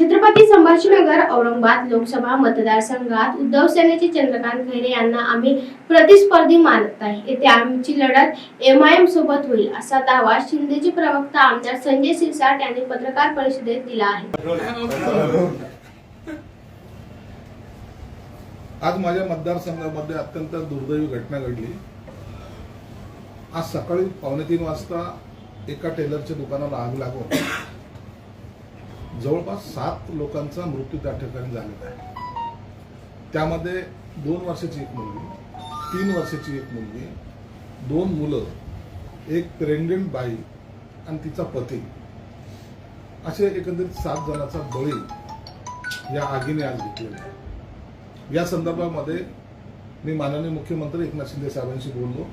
छत्रपती संभाजीनगर औरंगाबाद लोकसभा मतदारसंघात उद्धव सेनेचे चंद्रकांत खैरे यांना आम्ही प्रतिस्पर्धी मानत आहे येथे आमची लढत एम आय एम सोबत होईल असा दावा शिंदेचे प्रवक्ता आमदार संजय सिरसाट यांनी पत्रकार परिषदेत दिला आहे. आज माझ्या मतदारसंघामध्ये अत्यंत दुर्दैवी घटना घडली. आज सकाळी पावणे तीन वाजता एका टेलरच्या दुकानाला आग लागून जवळपास सात लोकांचा मृत्यू त्या ठिकाणी झालेला आहे. त्यामध्ये दोन वर्षाची एक मुलगी तीन वर्षाची एक मुलगी दोन मुलं एक प्रेग्नेंट बाई आणि तिचा पती. असे एकंदरीत सात जणांचा बळी या आगीने आज घेतलेला आहे. या संदर्भामध्ये मी माननीय मुख्यमंत्री एकनाथ शिंदे साहेबांशी बोललो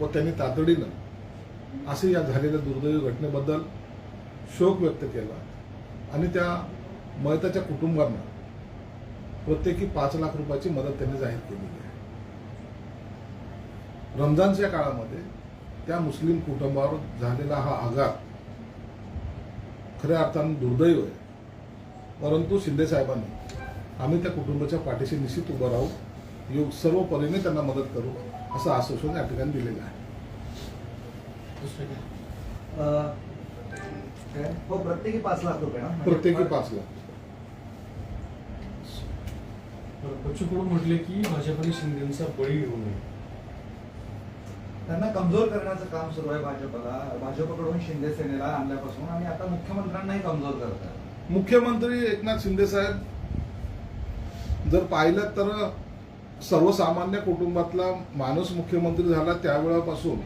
व त्यांनी तातडीनं असे या झालेल्या दुर्दैवी घटनेबद्दल शोक व्यक्त केला. आणि त्या मयताच्या कुटुंबांना प्रत्येकी पाच लाख रुपयाची मदत त्यांनी जाहीर केलेली आहे. रमजानच्या काळामध्ये त्या मुस्लिम कुटुंबावर झालेला हा आघात खऱ्या अर्थानं दुर्दैव आहे. परंतु शिंदे साहेबांनी आम्ही त्या कुटुंबाच्या पाठीशी निश्चित उभं राहू योग सर्व परीने त्यांना मदत करू असं आश्वासन या ठिकाणी दिलेलं आहे. हो प्रत्येकी पाच लाख रुपये ना? प्रत्येकी पाच लाख. बच्चूकडून म्हटले की भाजपने शिंदेचा बळी घेऊ नये? त्यांना कमजोर करण्याचं काम सुरू आहे भाजपला. भाजपकडून शिंदे सेनेला आणल्यापासून आणि आता मुख्यमंत्र्यांनाही कमजोर करतात. मुख्यमंत्री एकनाथ शिंदे साहेब जर पाहिलं तर सर्वसामान्य कुटुंबातला माणूस मुख्यमंत्री झाला त्यावेळापासून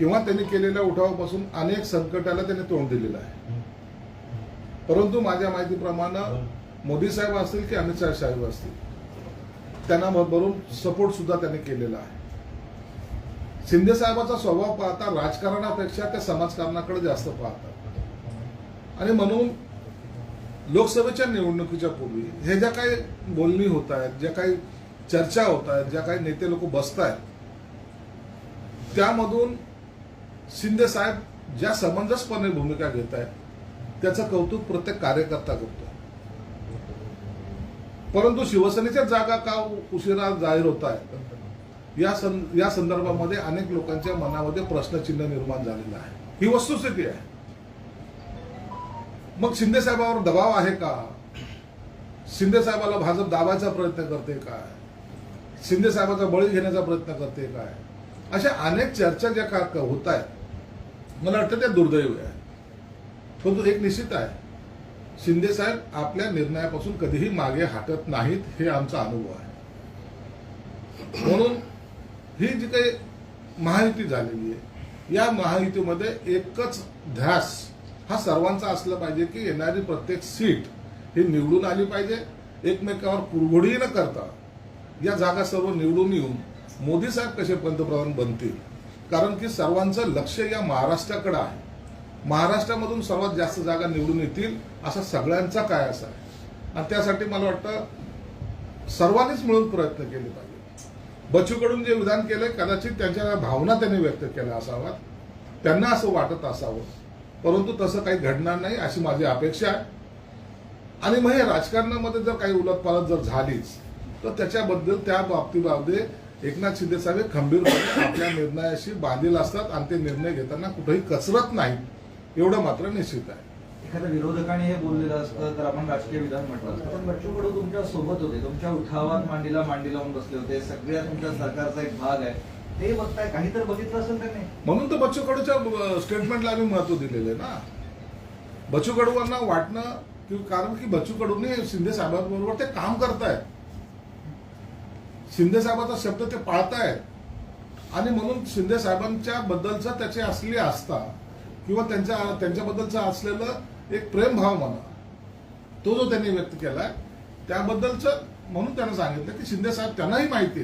किंवा त्यांनी केलेल्या उठावापासून अनेक संकटाला त्यांनी तोंड दिलेलं आहे. परंतु माझ्या माहितीप्रमाणे मोदी साहेब असतील की अमित शाह साहेब असतील त्यांना बरोबर सपोर्ट सुद्धा त्यांनी केलेला आहे. शिंदे साहेबाचा स्वभाव पाहता राजकारणापेक्षा ते समाजकारणाकडे जास्त पाहतात. आणि म्हणून लोकसभेच्या निवडणुकीच्या पूर्वी हे ज्या काही बोलणी होत आहेत ज्या काही चर्चा होत आहेत ज्या काही नेते लोक बसत आहेत त्यामधून शिंदे साहेब ज्या समंजसपणे भूमिका घेत आहेत त्याचं कौतुक प्रत्येक कार्यकर्ता करतो. परंतु शिवसेनेच्या जागा का उशिरा जाहीर होत आहेत? या सं या संदर्भामध्ये अनेक लोकांच्या मनामध्ये प्रश्नचिन्ह निर्माण झालेलं आहे. ही वस्तुस्थिती आहे. मग शिंदे साहेबावर दबाव आहे का? शिंदे साहेबाला भाजप दाबायचा प्रयत्न करते काय शिंदे साहेबाचा बळी घेण्याचा प्रयत्न करते काय अशा अनेक चर्चा ज्या का का होत आहेत मला वाटतं ते दुर्दैवी आहे. परंतु एक निश्चित आहे. शिंदे साहेब आपल्या निर्णयापासून कधीही मागे हटत नाहीत हे आमचा अनुभव आहे. म्हणून ही जी काही महायुती झालेली आहे या महायुतीमध्ये एकच ध्यास हा सर्वांचा असला पाहिजे की येणारी प्रत्येक सीट ही निवडून आली पाहिजे. एकमेकावर कुरघोडी न करता या जागा सर्व निवडून येऊन मोदी साहेब कसे पंतप्रधान बनतील? कारण की सर्वांचं लक्ष या महाराष्ट्राकडे आहे. महाराष्ट्रामधून सर्वात जास्त जागा निवडून येतील असा सगळ्यांचा काय असा आहे? आणि त्यासाठी मला वाटतं सर्वांनीच मिळून प्रयत्न केले पाहिजे. बचूकडून जे विधान केले कदाचित त्यांच्या भावना त्यांनी व्यक्त केल्या असाव्यात. त्यांना असं वाटत असावं. परंतु तसं काही घडणार नाही अशी माझी अपेक्षा आहे. आणि मग हे राजकारणामध्ये जर काही उलटपालट जर झालीच तर त्याच्याबद्दल त्या बाबतीमध्ये एकनाथ शिंदे साहेब खंबीरपणे आपल्या निर्णयाशी बांधील असतात आणि ते निर्णय घेताना कुठेही कसरत नाही एवढं मात्र निश्चित आहे. एखाद्या विरोधकाने हे बोललेलं असतं तर आपण राजकीय विधान म्हटलं असतं. पण बच्चू कडू तुमच्यासोबत होते तुमच्या उठावात मांडीला मांडी लावून बसले होते सगळ्या तुमच्या सरकारचा एक भाग आहे. ते बघताय काही तर बघितलं असेल त्यांनी? म्हणून तर बच्चू कडूच्या स्टेटमेंटला आम्ही महत्त्व दिलेलं आहे ना. बच्चू कडूंना वाटणं कारण की बच्चू कडूने शिंदे साहेबांबरोबर ते काम करतायत. शिंदे साहेबाचा शब्द ते पाळतायत. आणि म्हणून शिंदे साहेबांच्या बद्दलचा त्याची असलेली आस्था किंवा त्यांच्या त्यांच्याबद्दलचं असलेलं एक प्रेम भाव म्हणा तो जो त्यांनी व्यक्त केलाय त्याबद्दलचं म्हणून त्यांना सांगितलं की शिंदे साहेब त्यांनाही माहिती आहे